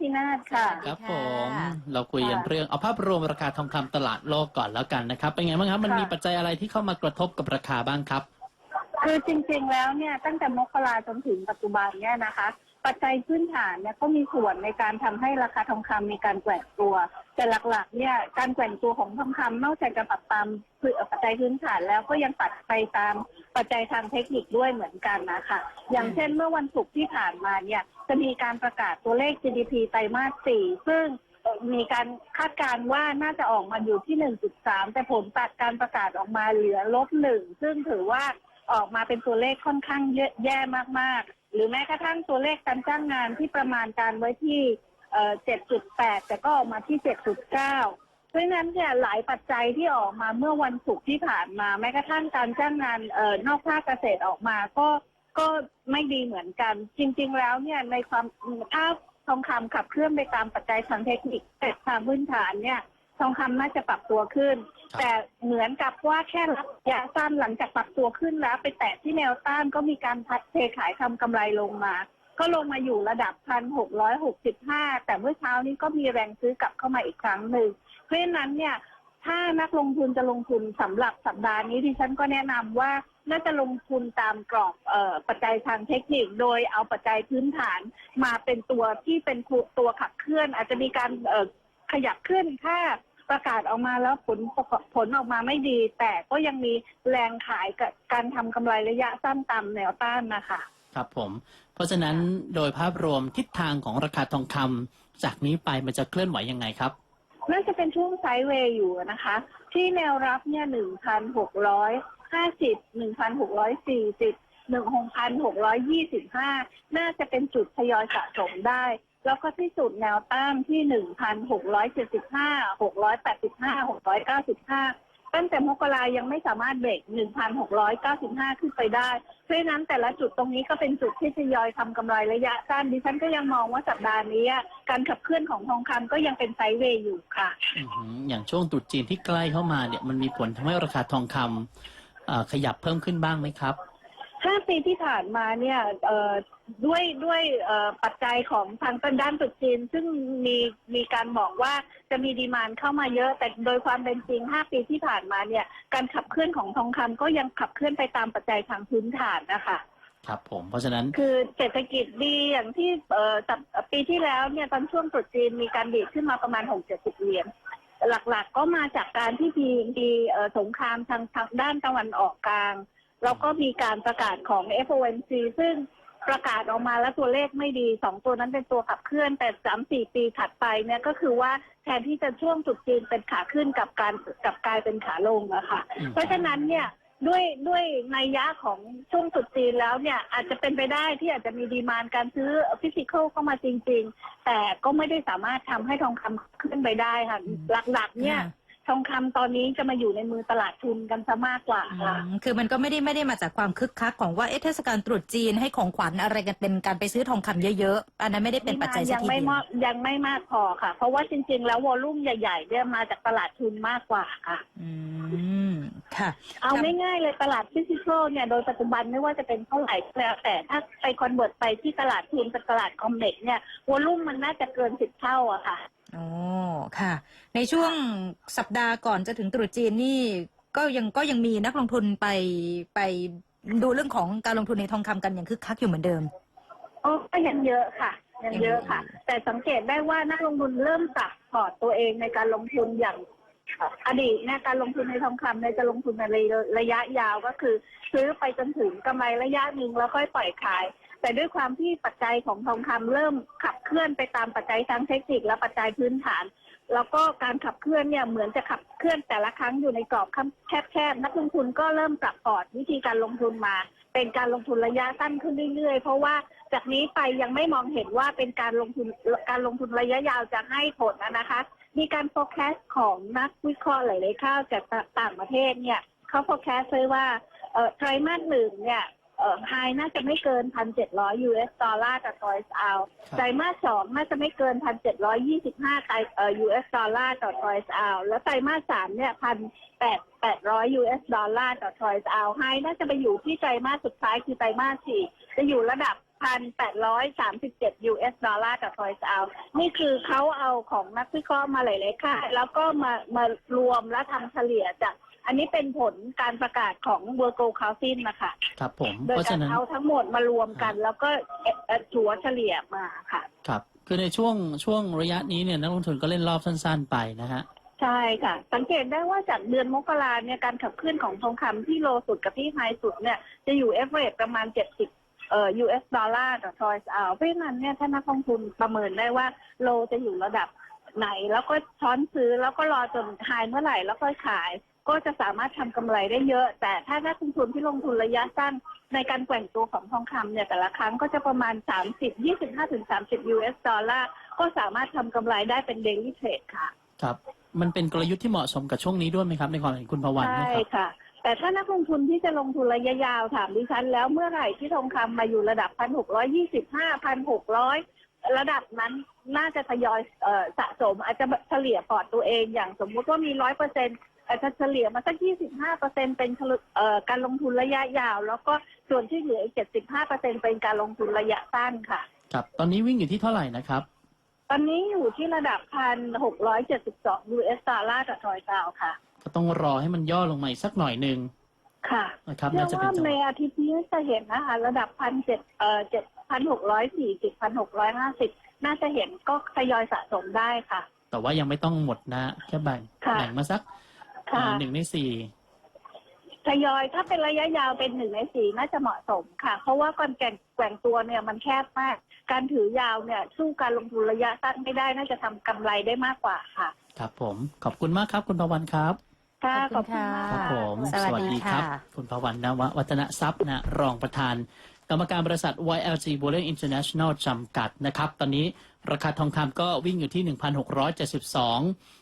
พี่นาฏค่ะสวัสดีครับผมค่ะเราคุยกันค่ะเรื่องเอาภาพรวมราคาทองคำตลาดโลกก่อนแล้วกันนะครับ เป็นไงบ้างครับ มันค่ะมีปัจจัยอะไรที่เข้ามากระทบกับราคาบ้างครับ คือจริงๆแล้วเนี่ยตั้งแต่มกราจนถึงปัจจุบันเนี่ยนะคะ ปัจจัยพื้นฐานเนี่ยก็มีส่วนในการทำให้ราคาทองคำมีการแกว่งตัว แต่หลักๆ เนี่ยการแกว่งตัวของทองคำนอกจากจะปรับตามปัจจัยพื้นฐานแล้วก็ยังปัดไปตามปัจจัยทางเทคนิคด้วยเหมือนกันนะคะอย่างเช่นเมื่อวันศุกร์ที่ผ่านมาเนี่ยจะมีการประกาศตัวเลข GDP ไตรมาสสี่ซึ่งมีการคาดการณ์ว่าน่าจะออกมาอยู่ที่ 1.3 แต่ผลตัดการประกาศออกมาเหลือลบหนึ่งซึ่งถือว่าออกมาเป็นตัวเลขค่อนข้างเยอะแย่มากๆ หรือแม้กระทั่งตัวเลขการจ้างงานที่ประมาณการไว้ที่เอ่อ7.8แปดแต่ก็ออกมาที่7.9เพราะฉะนั้นเนี่ยหลายปัจจัยที่ออกมาเมื่อวันศุกร์ที่ผ่านมา แม้กระทั่งการจ้างงานเอ่อนอกภาคเกษตรออกมา ก็ก็ไม่ดีเหมือนกัน จริง ๆ แล้วเนี่ยในความถ้าทองคำขับเคลื่อนไปตามปัจจัยทางเทคนิคแต่ทางพื้นฐานเนี่ย ทองคำน่าจะปรับตัวขึ้น ครับ แต่เหมือนกับว่าแค่ระยะสั้นหลังจากปรับตัวขึ้นแล้ว ไปแตะที่แนวต้านก็มีการพัดเทขายทำกำไรลงมา ก็ลงมาอยู่ระดับพันหกร้อยหกสิบห้าแต่เมื่อเช้านี้ก็มีแรงซื้อกลับเข้ามาอีกครั้งหนึ่ง เพราะฉะนั้นเนี่ย ถ้านักลงทุนจะลงทุนสำหรับสัปดาห์นี้ดิฉันก็แนะนำว่าน่าจะลงทุนตามกรอบเอ่อปัจจัยทางเทคนิค โดยเอาปัจจัยพื้นฐานมาเป็นตัวที่เป็นตัวขับเคลื่อน อาจจะมีการเอ่อขยับขึ้นถ้า ประกาศออกมาแล้วผลผลออกมาไม่ดี แต่ก็ยังมีแรงขายกับการทำกำไรระยะสั้นตามแนวต้านนะคะ ครับผม เพราะฉะนั้นโดยภาพรวมทิศทางของราคาทองคำจากนี้ไปมันจะเคลื่อนไหวยังไงครับ น่าจะเป็นช่วงไซด์เวย์อยู่นะคะ ที่แนวรับเนี่ยหนึ่งพันหกร้อยห้าสิบหนึ่งพันหกร้อยสี่สิบหนึ่งหกพันหกร้อยยี่สิบห้าน่าจะเป็นจุดทยอยสะสมได้ แล้วก็ที่สุดแนวต้านที่หนึ่งพันหกร้อยเจ็ดสิบห้าหกร้อยแปดสิบห้าหกร้อยเก้าสิบห้าตั้งแต่มกรายังไม่สามารถเบรก1,695ขึ้นไปได้ เพราะฉะนั้นแต่ละจุดตรงนี้ก็เป็นจุดที่ทยอยทำกำไรระยะสั้นดิฉันก็ยังมองว่าสัปดาห์นี้ การขับเคลื่อนของทองคำก็ยังเป็นไซด์เวย์อยู่ค่ะ อย่างช่วงตรุษจีนที่ใกล้เข้ามาเนี่ยมันมีผลทำให้ราคาทองคำขยับเพิ่มขึ้นบ้างไหมครับ ห้าปีที่ผ่านมาเนี่ยเอ่อด้วยด้วยเอ่อปัจจัยของทางด้านตรุษจีน ซึ่งมีมีการบอกว่าจะมีดีมานเข้ามาเยอะ แต่โดยความเป็นจริงห้าปีที่ผ่านมาเนี่ย การขับเคลื่อนของทองคำก็ยังขับเคลื่อนไปตามปัจจัยทางพื้นฐานนะคะครับผมเพราะฉะนั้นคือเศรษฐกิจดีอย่างที่เอ่อสัปปีที่แล้วเนี่ยตอนช่วงตรุษจีนมีการดีดขึ้นมาประมาณหกเจ็ดสิบเหรียญหลักๆก็มาจากการที่มีมีเอ่อสงครามทางทางด้านตะวันออกกลาง แล้วก็มีการประกาศของ FOMC ซึ่งประกาศออกมาแล้วตัวเลขไม่ดีสองตัวนั้นเป็นตัวขับเคลื่อน แต่สามสี่ปีถัดไปเนี่ยก็คือว่าแทนที่จะช่วงจุดจีนเป็นขาขึ้นกับการกลับกลายเป็นขาลงอะค่ะอืมเพราะฉะนั้นเนี่ยด้วยด้วยนัยยะของช่วงจุดจีนแล้วเนี่ยอาจจะเป็นไปได้ที่อาจจะมีดีมานการซื้อฟิสิกอลเข้ามาจริง ๆ แต่ก็ไม่ได้สามารถทำให้ทองคำขึ้นไปได้ค่ะอืมหลักๆเนี่ย ทองคำตอนนี้จะมาอยู่ในมือตลาดทุนกันซะมากกว่าอืค่ะมคือมันก็ไม่ได้ไม่ได้มาจากความคึกคักของว่าเอ๊ะเทศกาลตรุษจีนให้ของขวัญอะไรกันเป็นการไปซื้อทองคำเยอะๆอันนั้นไม่ได้เป็นปัจจัยสัยักทีไม่เดียมาวกยังไม่มากพอค่ะ เพราะว่าจริง ๆ แล้ววอลลุ่มใหญ่ๆเนี่ยมาจากตลาดทุนมากกว่าค่ะ อืมค่ะ เอาครับง่ายๆเลยตลาดฟิสิกอลเนี่ยโดยปัจจุบันไม่ว่าจะเป็นเท่าไหร่ก็แล้วแต่ถ้าไปคอนเวิร์ตไปที่ตลาดทุนกับตลาดคอมเมกเนี่ยวอลลุ่มมันน่าจะเกินสิบเท่าอะค่ะอ๋อ ค่ะ ในช่วงสัปดาห์ก่อนจะถึงตรุษจีนนี่ก็ยังก็ยังมีนักลงทุนไปไปดูเรื่องของการลงทุนในทองคำกันอย่างคึกคักอยู่เหมือนเดิมโอ้ก็ยังเยอะค่ะยังเยอะค่ะ แต่สังเกตได้ว่านักลงทุนเริ่มตัดพอร์ตตัวเองในการลงทุนอย่างอดีตเนี่ยการลงทุนในทองคำในยจะลงทุนในระยะยาวก็คือ ซื้อไปจนถึงกำไรระยะหนึ่งแล้วค่อยปล่อยขาย แต่ด้วยความที่ปัจจัยของทองคำเริ่มขับเคลื่อนไปตามปัจจัยทางเทคนิคและปัจจัยพื้นฐาน แล้วก็การขับเคลื่อนเนี่ยเหมือนจะขับเคลื่อนแต่ละครั้งอยู่ในกรอบแคบๆนักลงทุนก็เริ่มปรับพอร์ตวิธีการลงทุนมา เป็นการลงทุนระยะสั้นขึ้นเรื่อยๆ เพราะว่าจากนี้ไปยังไม่มองเห็นว่าเป็นการลงทุนการลงทุนระยะยาวจะให้ผลนะคะ มีการ forecast ของนักวิเคราะห์หลายๆข้าวจากต่างประเทศเนี่ยเขา forecast ไว้ว่าไตรมาสหนึ่งเนี่ย เอ่อไฮน่าจะไม่เกิน 1,700 US ดอลลาร์ต่อทอยส์เอาครับไตรมาสสองน่าจะไม่เกิน 1,725ไตรเอ่อ US ดอลลาร์ต่อทอยส์เอาแล้วไตรมาสสามเนี่ย1,800 US ดอลลาร์ต่อทอยส์เอาไฮน่าจะไปอยู่ที่ไตรมาสสุดท้ายคือไตรมาสสี่จะอยู่ระดับพันแปดร้อยสามสิบเจ็ด US ดอลลาร์ต่อทอยส์เอานี่คือเขาเอาของนักวิเคราะห์มาหลายๆค่ายแล้วก็มามารวมและทำเฉลี่ยจาก อันนี้เป็นผลการประกาศของ World Gold Council นะคะครับผมโดเพยราะกาฉะรนั้น เอาทั้งหมดมารวมกัน แล้วก็เอ่อเอ่อถัวเฉลี่ยมาค่ะ ครับ คือในช่วงช่วงระยะนี้เนี่ยนักลงทุนก็เล่นรอบสั้นๆไปนะฮะ ใช่ค่ะ สังเกตได้ว่าจากเดือนมกราเนี่ยการขับเคลื่อนของทองคำที่โลสุดกับที่ไฮสุดเนี่ยจะอยู่เอฟเรประมาณ 70เอ่อ US ดอลลาร์ต่อทอยส์เอาเพราะฉะนั้นเนี่ยถ้านักลงทุนประเมินได้ว่าโลจะอยู่ระดับไหน แล้วก็ช้อนซื้อแล้วก็รอจนไฮเมื่อไหร่แล้วก็ขาย ก็จะสามารถทำกำไรได้เยอะ แต่ถ้านักลงทุนที่ลงทุนระยะสั้นในการแกว่งตัวของทองคำเนี่ยแต่ละครั้งก็จะประมาณ 30 25ถึง30 US ดอลลาร์ก็สามารถทำกำไรได้เป็น daily trade ค่ะ ครับ มันเป็นกลยุทธ์ที่เหมาะสมกับช่วงนี้ด้วยไหมครับ ในความเห็นคุณพวันใช่นะครับค่ะ แต่ถ้านักลงทุนที่จะลงทุนระยะยาวถามดิฉัน แล้วเมื่อไหร่ที่ทองคำมาอยู่ระดับพันหกร้อยี่สิบห้าพันหกร้อยระดับนั้นน่าจะทยอยเอ่อสะสมอาจจะเฉลี่ยพอร์ตตัวเองอย่างสมมุติว่ามีร้อยเปอร์เซ็น อาจจะเฉลี่ยมาสักยี่สิบห้าเปอร์เซ็นเป็นเอ่อการลงทุนระยะยาว แล้วก็ส่วนที่เหลืออีกเจ็ดสิบห้าเปอร์เซ็นเป็นการลงทุนระยะสั้นค่ะ ครับ ตอนนี้วิ่งอยู่ที่เท่าไหร่นะครับ ตอนนี้อยู่ที่ระดับพันหกร้อยเจ็ดสิบสอง US ดอลลาร์ต่อทอยซาวค่ะ ก็ต้องรอให้มันย่อลงมาอีกสักหน่อยหนึ่งค่ะนะครับเชื่อน่าจะเป็ว่านจังหในวะอาทิตย์นี้จะเห็นนะคะระดับพันเจ็ดเอ่อเจ็ดพันหกร้อยสี่สิบพันหกร้อยห้าสิบน่าจะเห็นก็ทยอยสะสมได้ค่ะ แต่ว่ายังไม่ต้องหมดนะ แค่แบ่งค่ะแบ่งมาสัก ค่ะอ่าหนึ่งในสี่ ทยอยถ้าเป็นระยะยาวเป็นหนึ่งในสี่น่าจะเหมาะสมค่ะ เพราะว่าการแกว่งแกว่งตัวเนี่ยมันแคบมาก การถือยาวเนี่ย สู้การลงทุนระยะสั้นไม่ได้น่าจะทำกำไรได้มากกว่าค่ะ ครับผม ขอบคุณมากครับ คุณพวันครับ ค่ะขอบคุณมากค่ะครับผมสวัสดีค่ะคุณพวันนววัฒนทรัพย์นะรองประธาน กรรมการบริษัท YLG Bullion International จำกัดนะครับ ตอนนี้ราคาทองคำก็วิ่งอยู่ที่ 1,672